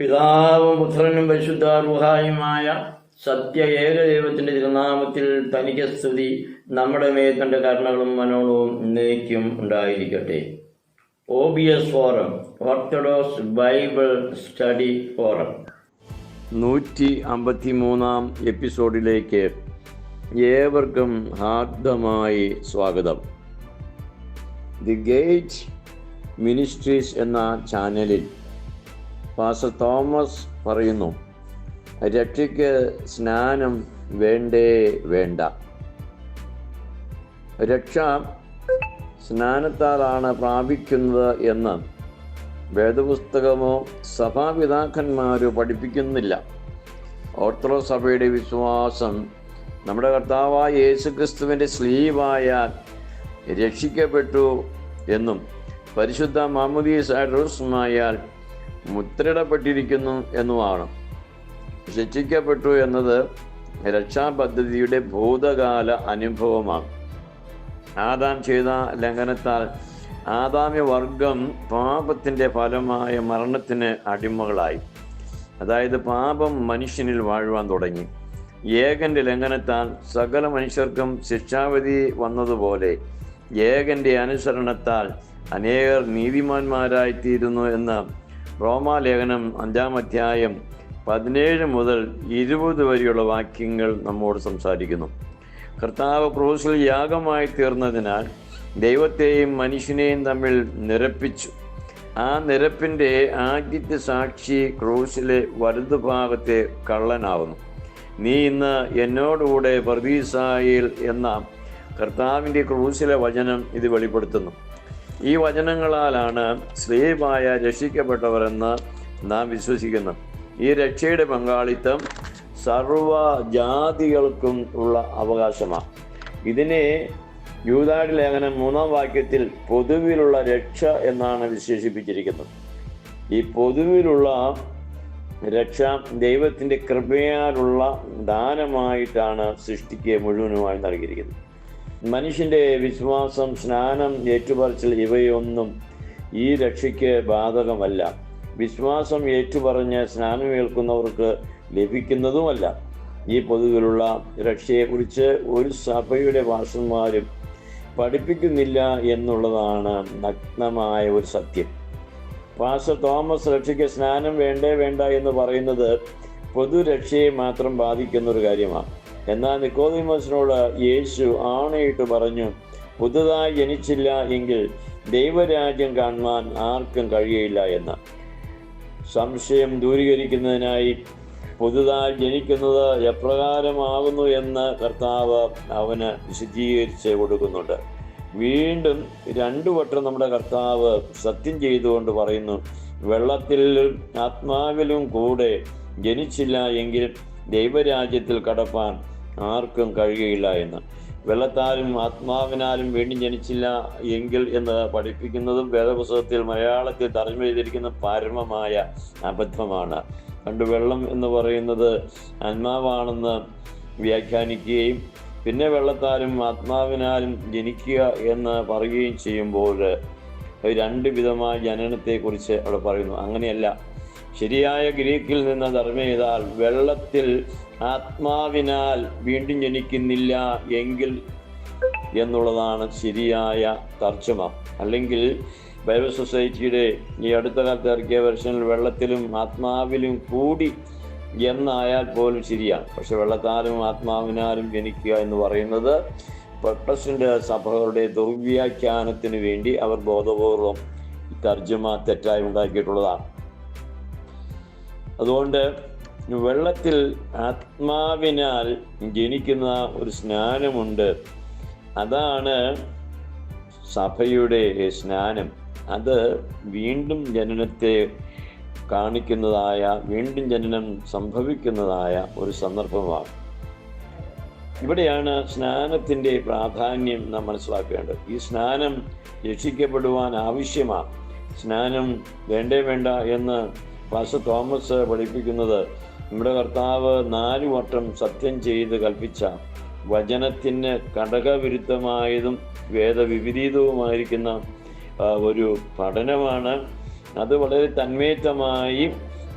പിതാവും പുത്രനും പരിശുദ്ധ റുഹായുമായ സത്യ ഏകദൈവത്തിന്റെ തിരുനാമത്തിൽ തനിക്ക് സ്തുതി. നമ്മുടെ മേൽ കരുണകളും മനോളവും നീക്കും ഉണ്ടായിരിക്കട്ടെ. O B S forum orthodox bible study forum നൂറ്റി അമ്പത്തി മൂന്നാം എപ്പിസോഡിലേക്ക് ഏവർക്കും ഹാർദമായി സ്വാഗതം. ദി ഗേറ്റ് മിനിസ്ട്രീസ് എന്ന ചാനലിൽ പാസ്റ്റർ തോമസ് പറയുന്നു രക്ഷയ്ക്ക് സ്നാനം വേണ്ടേ വേണ്ട. രക്ഷ സ്നാനത്താലാണ് പ്രാപിക്കുന്നത് എന്ന് വേദപുസ്തകമോ സഭാപിതാക്കന്മാരോ പഠിപ്പിക്കുന്നില്ല. ഓർത്തഡോക്സ് സഭയുടെ വിശ്വാസം നമ്മുടെ കർത്താവായ യേശുക്രിസ്തുവിന്റെ സ്ലീവായാൽ രക്ഷിക്കപ്പെട്ടു എന്നും പരിശുദ്ധ മാമുദീസ് റൂസ്മായാൽ മുദ്രയിടപ്പെട്ടിരിക്കുന്നു എന്നുമാണ്. രക്ഷിക്കപ്പെട്ടു എന്നത് രക്ഷാപദ്ധതിയുടെ ഭൂതകാല അനുഭവമാണ്. ആദാം ചെയ്ത ലംഘനത്താൽ ആദാമ്യ വർഗം പാപത്തിന്റെ ഫലമായ മരണത്തിന് അടിമകളായി. അതായത് പാപം മനുഷ്യനിൽ വാഴുവാൻ തുടങ്ങി. ഏകന്റെ ലംഘനത്താൽ സകല മനുഷ്യർക്കും ശിക്ഷാവിധി വന്നതുപോലെ ഏകന്റെ അനുസരണത്താൽ അനേകർ നീതിമാന്മാരായിത്തീരുന്നു എന്ന് റോമാലേഖനം അഞ്ചാം അധ്യായം പതിനേഴ് മുതൽ ഇരുപത് വരെയുള്ള വാക്യങ്ങൾ നമ്മോട് സംസാരിക്കുന്നു. കർത്താവ് ക്രൂസിൽ യാഗമായി തീർന്നതിനാൽ ദൈവത്തെയും മനുഷ്യനെയും തമ്മിൽ നിരപ്പിച്ചു. ആ നിരപ്പിന്റെ ആദ്യത്തെ സാക്ഷി ക്രൂസിലെ വലതുഭാഗത്തെ കള്ളനാവുന്നു. നീ ഇന്ന് എന്നോടുകൂടെ പ്രതീസായിൽ എന്ന കർത്താവിന്റെ ക്രൂസിലെ വചനം ഇത് വെളിപ്പെടുത്തുന്നു. ഈ വചനങ്ങളാലാണ് സ്ത്രീയുമായ രക്ഷിക്കപ്പെട്ടവരെന്ന് നാം വിശ്വസിക്കുന്നു. ഈ രക്ഷയുടെ പങ്കാളിത്തം സർവ ജാതികൾക്കും ഉള്ള അവകാശമാണ്. ഇതിനെ യൂതാടി ലേഖനം മൂന്നാം വാക്യത്തിൽ പൊതുവിലുള്ള രക്ഷ എന്നാണ് വിശേഷിപ്പിച്ചിരിക്കുന്നത്. ഈ പൊതുവിലുള്ള രക്ഷ ദൈവത്തിന്റെ കൃപയാലുള്ള ദാനമായിട്ടാണ് സൃഷ്ടിക്ക് മുഴുവനുമായി നൽകിയിരിക്കുന്നത്. മനുഷ്യന്റെ വിശ്വാസം സ്നാനം ഏറ്റുപറച്ചിൽ ഇവയൊന്നും ഈ രക്ഷയ്ക്ക് ബാധകമല്ല. വിശ്വാസം ഏറ്റുപറഞ്ഞ് സ്നാനമേൽക്കുന്നവർക്ക് ലഭിക്കുന്നതുമല്ല. ഈ പൊതുവിലുള്ള രക്ഷയെക്കുറിച്ച് ഒരു സഭയുടെ ഭാഷന്മാരും പഠിപ്പിക്കുന്നില്ല എന്നുള്ളതാണ് നഗ്നമായ ഒരു സത്യം. പാസ്റ്റർ തോമസ് രക്ഷയ്ക്ക് സ്നാനം വേണ്ടേ വേണ്ട എന്ന് പറയുന്നത് പൊതുരക്ഷയെ മാത്രം ബാധിക്കുന്ന ഒരു കാര്യമാണ്. എന്നാൽ നിക്കോദിമസിനോട് യേശു ആണയിട്ട് പറഞ്ഞു പുതുതായി ജനിച്ചില്ല എങ്കിൽ ദൈവരാജ്യം കാണുവാൻ ആർക്കും കഴിയില്ല എന്ന്. സംശയം ദൂരീകരിക്കുന്നതിനായി പുതുതായി ജനിക്കുന്നത് എപ്രകാരമാകുന്നു എന്ന് കർത്താവ് അവന് വിശദീകരിച്ച് കൊടുക്കുന്നുണ്ട്. വീണ്ടും രണ്ടു വട്ടം നമ്മുടെ കർത്താവ് സത്യം ചെയ്തുകൊണ്ട് പറയുന്നു വെള്ളത്തിലും ആത്മാവിലും കൂടെ ജനിച്ചില്ല എങ്കിൽ ദൈവരാജ്യത്തിൽ കടപ്പാൻ ആർക്കും കഴിയുകയില്ല എന്ന്. വെള്ളത്താലും ആത്മാവിനാലും വീണ്ടും ജനിച്ചില്ല എങ്കിൽ എന്ന് പഠിപ്പിക്കുന്നതും വേദപുസ്തകത്തിൽ മലയാളത്തിൽ തർജമ ചെയ്തിരിക്കുന്ന പരമമായ അബദ്ധമാണ്. പണ്ട് വെള്ളം എന്ന് പറയുന്നത് ആത്മാവാണെന്ന് വ്യാഖ്യാനിക്കുകയും പിന്നെ വെള്ളത്താലും ആത്മാവിനാലും ജനിക്കുക എന്ന് പറയുകയും ചെയ്യുമ്പോൾ രണ്ട് വിധമായ ജനനത്തെക്കുറിച്ച് അവിടെ പറയുന്നു. അങ്ങനെയല്ല ശരിയായ ഗ്രീക്കിൽ നിന്ന് ധർമ്മ ചെയ്താൽ വെള്ളത്തിൽ ആത്മാവിനാൽ വീണ്ടും ജനിക്കുന്നില്ല എങ്കിൽ എന്നുള്ളതാണ് ശരിയായ തർജമ. അല്ലെങ്കിൽ ബൈബിൾ സൊസൈറ്റിയുടെ ഈ അടുത്ത കാലത്ത് ഇറക്കിയ വെർഷനിൽ വെള്ളത്തിലും ആത്മാവിലും കൂടി എന്നായാൽ പോലും ശരിയാണ്. പക്ഷെ വെള്ളത്താലും ആത്മാവിനാലും ജനിക്കുക എന്ന് പറയുന്നത് പ്രൊട്ടസ്റ്റന്റ് സഭകളുടെ ദുർവ്യാഖ്യാനത്തിന് വേണ്ടി അവർ ബോധപൂർവം തർജമ തെറ്റായി ഉണ്ടാക്കിയിട്ടുള്ളതാണ്. അതുകൊണ്ട് വെള്ളത്തിൽ ആത്മാവിനാൽ ജനിക്കുന്ന ഒരു സ്നാനമുണ്ട്. അതാണ് സഭയുടെ സ്നാനം. അത് വീണ്ടും ജനനത്തെ കാണിക്കുന്നതായ വീണ്ടും ജനനം സംഭവിക്കുന്നതായ ഒരു സന്ദർഭമാണ്. ഇവിടെയാണ് സ്നാനത്തിന്റെ പ്രാധാന്യം നാം മനസ്സിലാക്കേണ്ടത്. ഈ സ്നാനം രക്ഷിക്കപ്പെടുവാൻ ആവശ്യമാണ്. സ്നാനം വേണ്ടേ വേണ്ട എന്ന് പാസ്റ്റർ തോമസ് പഠിപ്പിക്കുന്നത് നമ്മുടെ കർത്താവ് നാലു വട്ടം സത്യം ചെയ്ത് കൽപ്പിച്ച വചനത്തിന് ഘടകവിരുദ്ധമായതും വേദവിപരീതവുമായിരിക്കുന്ന ഒരു പഠനമാണ്. അത് വളരെ തന്മേറ്റമായി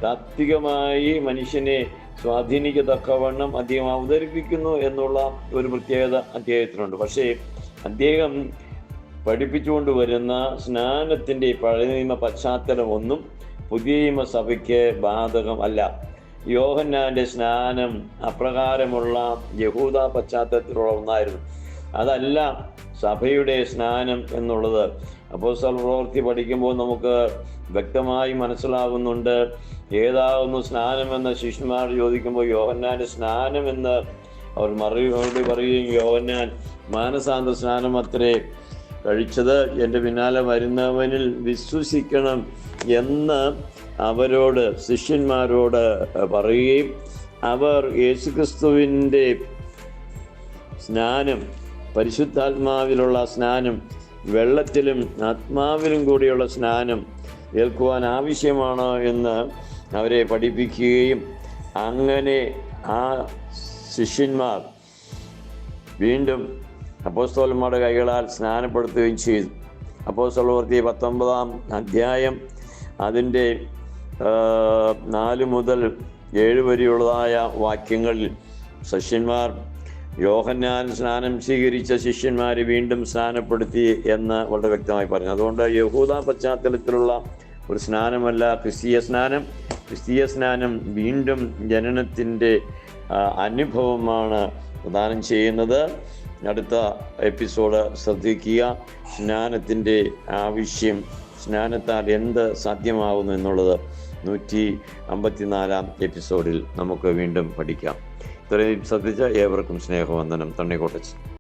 താത്വികമായി മനുഷ്യനെ സ്വാധീനിക്കത്തക്കവണ്ണം അദ്ദേഹം അവതരിപ്പിക്കുന്നു എന്നുള്ള ഒരു പ്രത്യേകത അദ്ദേഹത്തിനുണ്ട്. പക്ഷേ അദ്ദേഹം പഠിപ്പിച്ചുകൊണ്ട് വരുന്ന സ്നാനത്തിന്റെ പഴയ നിയമ പശ്ചാത്തലം ഒന്നും പുതിയ നിയമസഭയ്ക്ക് ബാധകമല്ല യോഹന്നാന്റെ സ്നാനം അപ്രകാരമുള്ള യഹൂദ പശ്ചാത്തലത്തിലുള്ള ഒന്നായിരുന്നു. അതല്ല സഭയുടെ സ്നാനം എന്നുള്ളത്. അപ്പോസ്തല പ്രവൃത്തി പഠിക്കുമ്പോൾ നമുക്ക് വ്യക്തമായി മനസ്സിലാകുന്നുണ്ട് ഏതാകുന്നു സ്നാനമെന്ന് ശിഷ്യന്മാർ ചോദിക്കുമ്പോൾ യോഹന്നാന്റെ സ്നാനമെന്ന് അവർ മറുപടി പറയുകയും യോഹന്നാൻ മാനസാന്ത സ്നാനം അത്രേ കഴിച്ചത് എന്റെ പിന്നാലെ വരുന്നവനിൽ വിശ്വസിക്കണം എന്ന് അവരോട് ശിഷ്യന്മാരോട് പറയുകയും അവർ യേശുക്രിസ്തുവിന്റെ സ്നാനം പരിശുദ്ധാത്മാവിലുള്ള സ്നാനം വെള്ളത്തിലും ആത്മാവിലും കൂടിയുള്ള സ്നാനം ഏൽക്കുവാൻ ആവശ്യമാണ് എന്ന് അവരെ പഠിപ്പിക്കുകയും അങ്ങനെ ആ ശിഷ്യന്മാർ വീണ്ടും അപ്പോസ്തോലന്മാരുടെ കൈകളാൽ സ്നാനപ്പെടുത്തുകയും ചെയ്തു. അപ്പോസ്തലവർത്തി പത്തൊമ്പതാം അധ്യായം അതിന്റെ നാല് മുതൽ ഏഴ് വരെയുള്ളതായ വാക്യങ്ങളിൽ ശിഷ്യന്മാർ യോഹന്നാൻ സ്നാനം സ്വീകരിച്ച ശിഷ്യന്മാരെ വീണ്ടും സ്നാനപ്പെടുത്തി എന്ന് വളരെ വ്യക്തമായി പറഞ്ഞു. അതുകൊണ്ട് യഹൂദ പശ്ചാത്തലത്തിലുള്ള ഒരു സ്നാനമല്ല ക്രിസ്തീയ സ്നാനം. ക്രിസ്തീയ സ്നാനം വീണ്ടും ജനനത്തിന്റെ അനുഭവമാണ് പ്രദാനം ചെയ്യുന്നത്. അടുത്ത എപ്പിസോഡ് ശ്രദ്ധിക്കുക. സ്നാനത്തിന്റെ ആവശ്യം സ്നാനത്താൽ എന്ത് സാധ്യമാകുന്നു എന്നുള്ളത് നൂറ്റി അമ്പത്തിനാലാം എപ്പിസോഡിൽ നമുക്ക് വീണ്ടും പഠിക്കാം. ഇത്രയും ശ്രദ്ധിച്ച ഏവർക്കും സ്നേഹവന്ദനം. തണ്ണിക്കോട്ടച്ച്